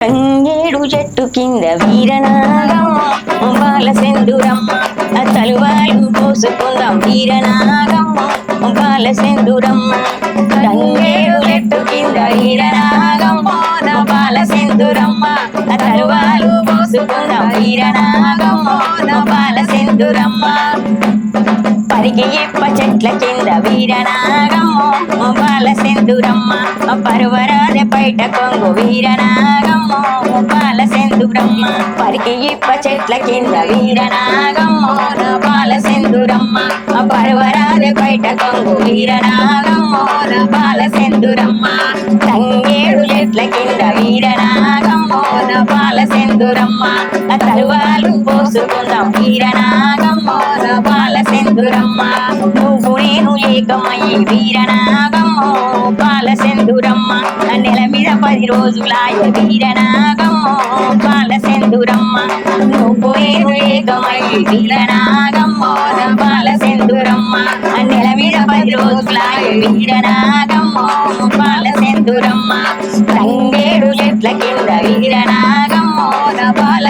తంగేడు చెట్టు కింద వీరనాగమ్మ బాల సెందురమ్మ తలువాలు పోసుకుందాం వీరనాగమ్మ బాల సెందురమ్మ తంగేడు చెట్టు కింద వీరనాగమ్మ బాల సెందురమ్మ తలువాలు పోసుకుందాం వీరనాగమ్మ బాల సెందురమ్మ పరికి ఎప్ప చెట్ల కింద వీరనాగమ్మ బాల సింధురమ్మ పరువరాద బయట కొంగు వీరనాగమ్మ. బాల సింధురమ్మ పరికి ఇప్ప చెట్ల కింద వీరనాగమ్మ. బాల సింధురమ్మ పరువరాద బయట కొంగు వీరనాగమ్మ. బాల సింధురమ్మ తంగేడు చెట్ల కింద వీరనాగమ్మ. బాల సింధురమ్మ తరువాలు పోసుకుందాం వీరనాగమ్మ. నువ్వు నేను ఏకమయ్యి వీరనాగమ్మ బాల సెందురమ్మ నెల మీద పది రోజులాయ వీరనాగమ్మ బాల సెందురమ్మ నువ్వు నేను ఏకమయ్యి వీరనాగమ్మ బాల సెందురమ్మ నెల మీద పది రోజులాయ వీరనాగమ్మ బాల సెందురమ్మ తంగేడు చెట్ల కింద వీరనా